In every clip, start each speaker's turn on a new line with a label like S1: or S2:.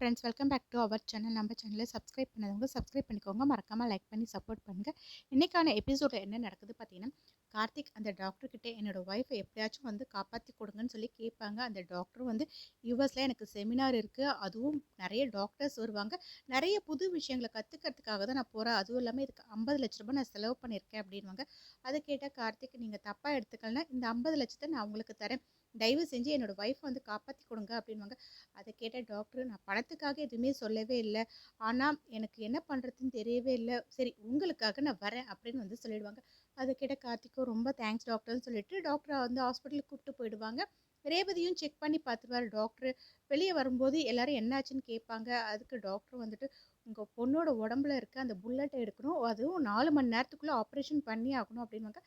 S1: Friends welcome back to our channel நம்ம சேனலை subscribe பண்ணதவங்க subscribe பண்ணிக்கோங்க. மறக்காமல் லைக் பண்ணி சப்போர்ட் பண்ணுங்கள் இன்றைக்கான எபிசோடில் என்ன நடக்குது பார்த்தீங்கன்னா கார்த்திக் அந்த டாக்டர்கிட்ட என்னோடய ஒய்ஃபை எப்படியாச்சும் வந்து காப்பாற்றி கொடுங்கன்னு சொல்லி கேட்பாங்க. அந்த டாக்டர் வந்து யூஎஸில் எனக்கு செமினார் இருக்குது அதுவும் நிறைய டாக்டர்ஸ் வருவாங்க. நிறைய புது விஷயங்களை கற்றுக்கிறதுக்காக தான் நான் போகிறேன் அதுவும் இல்லாமல் இதுக்கு ஐம்பது லட்ச ரூபாய் நான் செலவு பண்ணியிருக்கேன் அப்படின்வாங்க அதை கேட்டால் கார்த்திக் நீங்கள் தப்பாக எடுத்துக்கலன்னா இந்த ஐம்பது லட்சத்தை நான் உங்களுக்கு தரேன். தயவு செஞ்சு என்னோட ஒய்ஃப் வந்து காப்பாற்றி கொடுங்க அப்படின்வாங்க அதை கேட்ட டாக்டர் நான் பணத்துக்காக எதுவுமே சொல்லவே இல்லை. ஆனால் எனக்கு என்ன பண்ணுறதுன்னு தெரியவே இல்லை. சரி உங்களுக்காக நான் வரேன் அப்படின்னு வந்து சொல்லிடுவாங்க. அதை கேட்ட கார்த்திக்கும் ரொம்ப தேங்க்ஸ் டாக்டர்னு சொல்லிட்டு டாக்டரை வந்து ஹாஸ்பிட்டலுக்கு கூப்பிட்டு போயிடுவாங்க. ரேவதியும் செக் பண்ணி பார்த்துருவார் டாக்டர் வெளியே வரும்போது எல்லாரும் என்னாச்சுன்னு கேட்பாங்க. அதுக்கு டாக்டர் வந்துட்டு உங்கள் பொண்ணோட உடம்புல இருக்க அந்த புல்லட்டை எடுக்கணும். அதுவும் நாலு மணி நேரத்துக்குள்ளே ஆப்ரேஷன் பண்ணி ஆகணும் அப்படின்வாங்க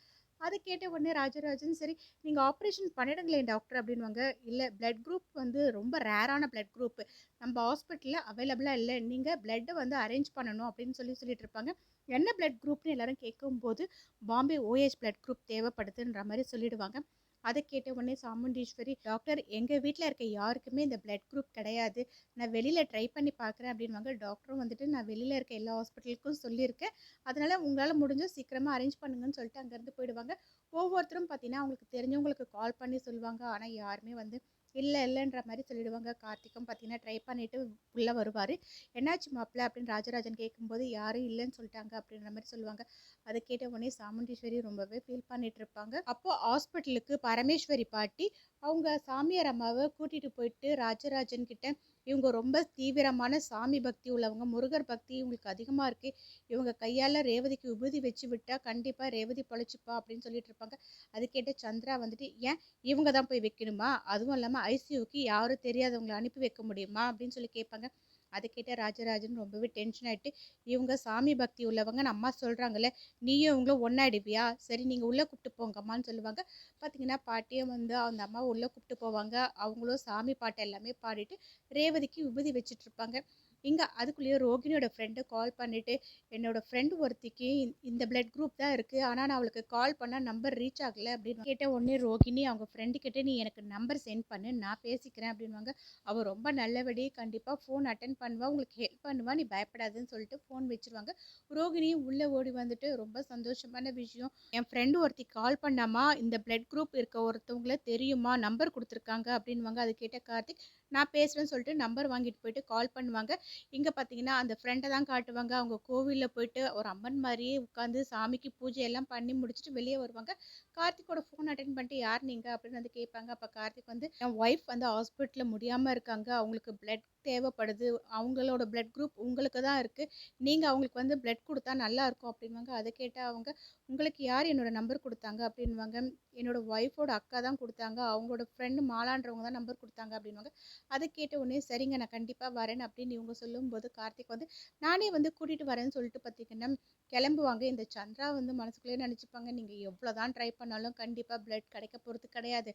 S1: அதை கேட்ட உடனே ராஜராஜன் சரி நீங்கள் ஆப்ரேஷன் பண்ணிடுங்களேன் டாக்டர் அப்படின்வாங்க இல்லை பிளட் குரூப் வந்து ரொம்ப ரேரான பிளட் குரூப். நம்ம ஹாஸ்பிட்டலில் அவைலபிளாக இல்லை. நீங்கள் பிளட்டை வந்து அரேஞ்ச் பண்ணணும் அப்படின்னு சொல்லி சொல்லிட்டு இருப்பாங்க. என்ன பிளட் குரூப்னு எல்லாரும் கேட்கும்போது Bombay O S blood group தேவைப்படுதுன்ற மாதிரி சொல்லிடுவாங்க. அதை கேட்ட உடனே சாமுண்டீஸ்வரி டாக்டர் எங்கள் வீட்டில் இருக்க யாருக்குமே இந்த பிளட் குரூப் கிடையாது. நான் வெளியில் ட்ரை பண்ணி பார்க்குறேன் அப்படின்வாங்க டாக்டரும் வந்துட்டு நான் வெளியில் இருக்க எல்லா ஹாஸ்பிட்டலுக்கும் சொல்லியிருக்கேன். அதனால் உங்களால் முடிஞ்சும் சீக்கிரமாக அரேஞ்ச் பண்ணுங்கன்னு சொல்லிட்டு அங்கேருந்து போயிடுவாங்க. ஒவ்வொருத்தரும் பார்த்தீங்கன்னா அவங்களுக்கு தெரிஞ்சவங்களுக்கு கால் பண்ணி சொல்லுவாங்க. ஆனால் யாருமே வந்து இல்லை இல்லைன்ற மாதிரி சொல்லிடுவாங்க. கார்த்திக்கும் பார்த்தீங்கன்னா ட்ரை பண்ணிவிட்டு உள்ளே வருவார். என்னாச்சு மாப்பிள்ள அப்படின்னு ராஜராஜன் கேட்கும்போது யாரும் இல்லைன்னு சொல்லிட்டாங்க. அப்படின்ற மாதிரி சொல்லுவாங்க. அதை கேட்ட உடனே சாமுண்டீஸ்வரி ரொம்பவே ஃபீல் பண்ணிட்டு இருப்பாங்க அப்போது ஹாஸ்பிட்டலுக்கு பரமேஸ்வரி பாட்டி அவங்க சாமியார் அம்மாவை கூட்டிகிட்டு போயிட்டு ராஜராஜன் கிட்ட இவங்க ரொம்ப தீவிரமான சாமி பக்தி உள்ளவங்க. முருகர் பக்தி இவங்களுக்கு அதிகமாக இருக்குது இவங்க கையால் ரேவதிக்கு விபூதி வச்சு விட்டால் கண்டிப்பாக ரேவதி பொழைச்சிப்பா அப்படின்னு சொல்லிட்டு இருப்பாங்க. அது கேட்ட சந்திரா வந்துட்டு ஏன் இவங்க தான் போய் வைக்கணுமா? அதுவும் இல்லாமல் ஐசியூக்கு யாரும் தெரியாதவங்களை அனுப்பி வைக்க முடியுமா? அப்படின்னு சொல்லி கேட்பாங்க. அதை கேட்ட ராஜராஜன் ரொம்பவே டென்ஷன் ஆகிட்டு இவங்க சாமி பக்தி உள்ளவங்க அம்மா சொல்கிறாங்களே நீயும் இவங்களும் ஒன்றாயிடுவியா சரி நீங்கள் உள்ளே கூப்பிட்டு போங்கம்மான்னு சொல்லுவாங்க. பார்த்தீங்கன்னா பாட்டியும் வந்து அந்த அம்மாவை உள்ளே கூப்பிட்டு போவாங்க. அவங்களும் சாமி பாட்டை எல்லாமே பாடிட்டு ரேவதிக்கு விபூதி வச்சுட்ருப்பாங்க இங்கே அதுக்குள்ளேயே ரோகிணியோட ஃப்ரெண்டை கால் பண்ணிவிட்டு என்னோட ஃப்ரெண்டு ஒருத்திக்கு இந்த பிளட் குரூப் தான் இருக்குது ஆனால் நான் அவளுக்கு கால் பண்ணால் நம்பர் ரீச் ஆகலை அப்படின்னு கேட்ட உடனே ரோகிணி அவங்க ஃப்ரெண்டு கிட்டே நீ எனக்கு நம்பர் சென்ட் பண்ணு நான் பேசிக்கிறேன் அப்படின்வாங்க அவள் ரொம்ப நல்லபடி கண்டிப்பாக ஃபோன் அட்டன் பண்ணுவா. உங்களுக்கு ஹெல்ப் பண்ணுவா நீ பயப்படாதுன்னு சொல்லிட்டு ஃபோன் வச்சுருவாங்க. ரோகிணியும் உள்ளே ஓடி வந்துட்டு ரொம்ப சந்தோஷமான விஷயம். என் ஃப்ரெண்டு ஒருத்தி கால் பண்ணாமா இந்த பிளட் குரூப் இருக்க ஒருத்தவங்கள தெரியுமா? நம்பர் கொடுத்துருக்காங்க அப்படின்வாங்க அது கேட்ட கார்த்திக் நான் பேசுகிறேன்னு சொல்லிட்டு நம்பர் வாங்கிட்டு போயிட்டு கால் பண்ணுவாங்க. இங்கே பார்த்தீங்கன்னா அந்த ஃப்ரெண்டை தான் காட்டுவாங்க. அவங்க கோவிலில் போயிட்டு ஒரு அம்மன் மாதிரியே உட்காந்து சாமிக்கு பூஜை எல்லாம் பண்ணி முடிச்சுட்டு வெளியே வருவாங்க. கார்த்திக்கோட ஃபோன் அட்டன் பண்ணிட்டு யார் நீங்கள் அப்படின்னு வந்து கேட்பாங்க. அப்போ கார்த்திக் வந்து என் ஒய்ஃப் வந்து ஹாஸ்பிட்டலில் முடியாமல் இருக்காங்க. அவங்களுக்கு பிளட் தேவைப்படுது. அவங்களோட பிளட் குரூப் உங்களுக்கு தான் இருக்குது நீங்கள் அவங்களுக்கு வந்து பிளட் கொடுத்தா நல்லா இருக்கும். அப்படின்வாங்க அதை கேட்டால் அவங்க உங்களுக்கு யார் என்னோடய நம்பர் கொடுத்தாங்க? அப்படின்வாங்க என்னோடய ஒய்ஃபோட அக்கா தான் கொடுத்தாங்க. அவங்களோட ஃப்ரெண்டு மாலான்றவங்க தான் நம்பர் கொடுத்தாங்க. அப்படின்வாங்க அதை கேட்ட உடனே சரிங்க நான் கண்டிப்பாக வரேன். அப்படின்னு இவங்க சொல்லும்போது கார்த்திக் வந்து நானே வந்து கூட்டிகிட்டு வரேன்னு சொல்லிட்டு பார்த்தீங்கன்னா கிளம்புவாங்க. இந்த சந்திரா வந்து மனசுக்குள்ளேயே நினச்சிப்பாங்க நீங்கள் எவ்வளோ தான் ட்ரை பண்ணாலும் கண்டிப்பாக பிளட் கிடைக்க போகிறது கிடையாது.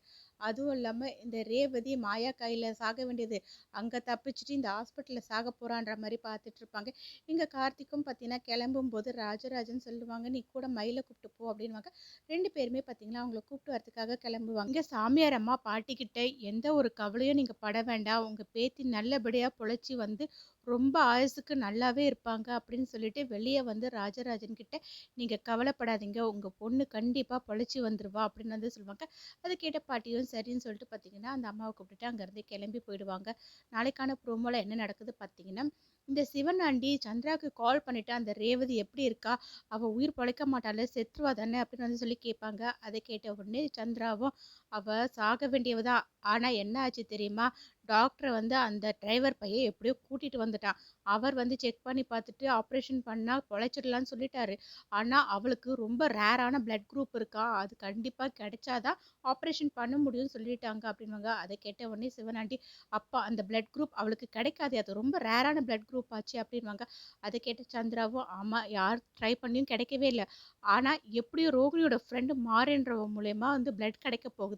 S1: அதுவும் இல்லாமல் இந்த ரேவதி மாயா கையில் சாக வேண்டியது அங்கே தப்பிச்சுட்டு இந்த ஹாஸ்பிட்டலில் சாக போகிறான்ற மாதிரி பார்த்துட்டு இருப்பாங்க. இங்கே கார்த்திக்கும் பார்த்தீங்கன்னா கிளம்பும்போது ராஜராஜன் சொல்லுவாங்க நீ கூட மயிலை கூப்பிட்டு போ அப்படின்வாங்க ரெண்டு பேருமே பார்த்தீங்கன்னா அவங்கள கூப்பிட்டு வரதுக்காக கிளம்புவாங்க. இங்கே சாமியார் அம்மா பாட்டிக்கிட்ட எந்த ஒரு கவலையும் நீங்கள் பட வேண்டாம். உங்கள் பேத்தி நல்லபடியாக பொழைச்சி வந்து ரொம்ப ஆயுசுக்கு நல்லாவே இருப்பாங்க அப்படின்னு சொல்லிட்டு வெளியே வந்து ராஜராஜன் கிட்ட நீங்கள் கவலைப்படாதீங்க. உங்கள் பொண்ணு கண்டிப்பாக பொழைச்சி வந்துடுவா அப்படின்னு வந்து சொல்லுவாங்க. அது கேட்ட பாட்டியும் சரின்னு சொல்லிட்டு பார்த்தீங்கன்னா அந்த அம்மாவை கூப்பிட்டுட்டு அங்கேருந்து கிளம்பி போயிடுவாங்க. நாளைக்கான ப்ரோமோவில் என்ன நடக்குது பார்த்தீங்கன்னா இந்த சிவன் ஆண்டி சந்திராவுக்கு கால் பண்ணிவிட்டு அந்த ரேவதி எப்படி இருக்கா? அவள் உயிர் பழைக்க மாட்டாள் செத்துருவா தானே? அப்படின்னு வந்து சொல்லி கேட்பாங்க. அதை கேட்ட உடனே சந்திராவும் அவள் சாக வேண்டியவதா? ஆனால் என்ன ஆச்சு தெரியுமா? டாக்டர் வந்து அந்த டிரைவர் பையன் எப்படியோ கூட்டிகிட்டு வந்துட்டான் அவர் வந்து செக் பண்ணி பார்த்துட்டு ஆப்ரேஷன் பண்ணால் பொழைச்சிடலான்னு சொல்லிட்டாரு. ஆனால் அவளுக்கு ரொம்ப ரேரான பிளட் குரூப் இருக்கா? அது கண்டிப்பாக கிடைச்சாதான் ஆப்ரேஷன் பண்ண முடியும்னு சொல்லிட்டாங்க அப்படின்வாங்க அதை கேட்ட உடனே சிவனாண்டி அப்பா அந்த பிளட் குரூப் அவளுக்கு கிடைக்காது. அது ரொம்ப ரேரான பிளட் குரூப் ஆச்சு அப்படின்வாங்க அதை கேட்ட சந்திராவும் ஆமாம் யார் ட்ரை பண்ணியும் கிடைக்கவே இல்லை. ஆனால் எப்படியோ ரோகிணியோட ஃப்ரெண்டு மாறேன்றவ மூலயமா வந்து பிளட் கிடைக்க போகுது.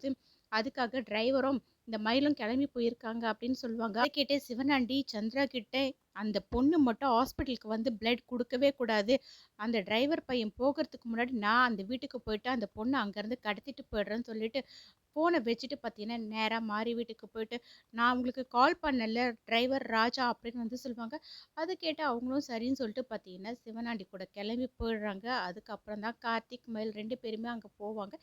S1: அதுக்காக டிரைவரும் இந்த மயிலும் கிளம்பி போயிருக்காங்க அப்படின்னு சொல்லுவாங்க. அதை கேட்டே சிவனாண்டி சந்திரா கிட்டே அந்த பொண்ணு மட்டும் ஹாஸ்பிட்டலுக்கு வந்து பிளட் கொடுக்கவே கூடாது. அந்த டிரைவர் பையன் போகிறதுக்கு முன்னாடி நான் அந்த வீட்டுக்கு போயிட்டு அந்த பொண்ணை அங்கேருந்து கடத்திட்டு போயிடுறேன்னு சொல்லிட்டு ஃபோனை வச்சுட்டு பார்த்தீங்கன்னா நேராக மாறி வீட்டுக்கு போயிட்டு நான் உங்களுக்கு கால் பண்ணல டிரைவர் ராஜா அப்படின்னு வந்து சொல்லுவாங்க. அது கேட்டு அவங்களும் சரின்னு சொல்லிட்டு பார்த்தீங்கன்னா சிவனாண்டி கூட கிளம்பி போயிடுறாங்க. அதுக்கப்புறம் தான் கார்த்திக் மயில் ரெண்டு பேருமே அங்கே போவாங்க.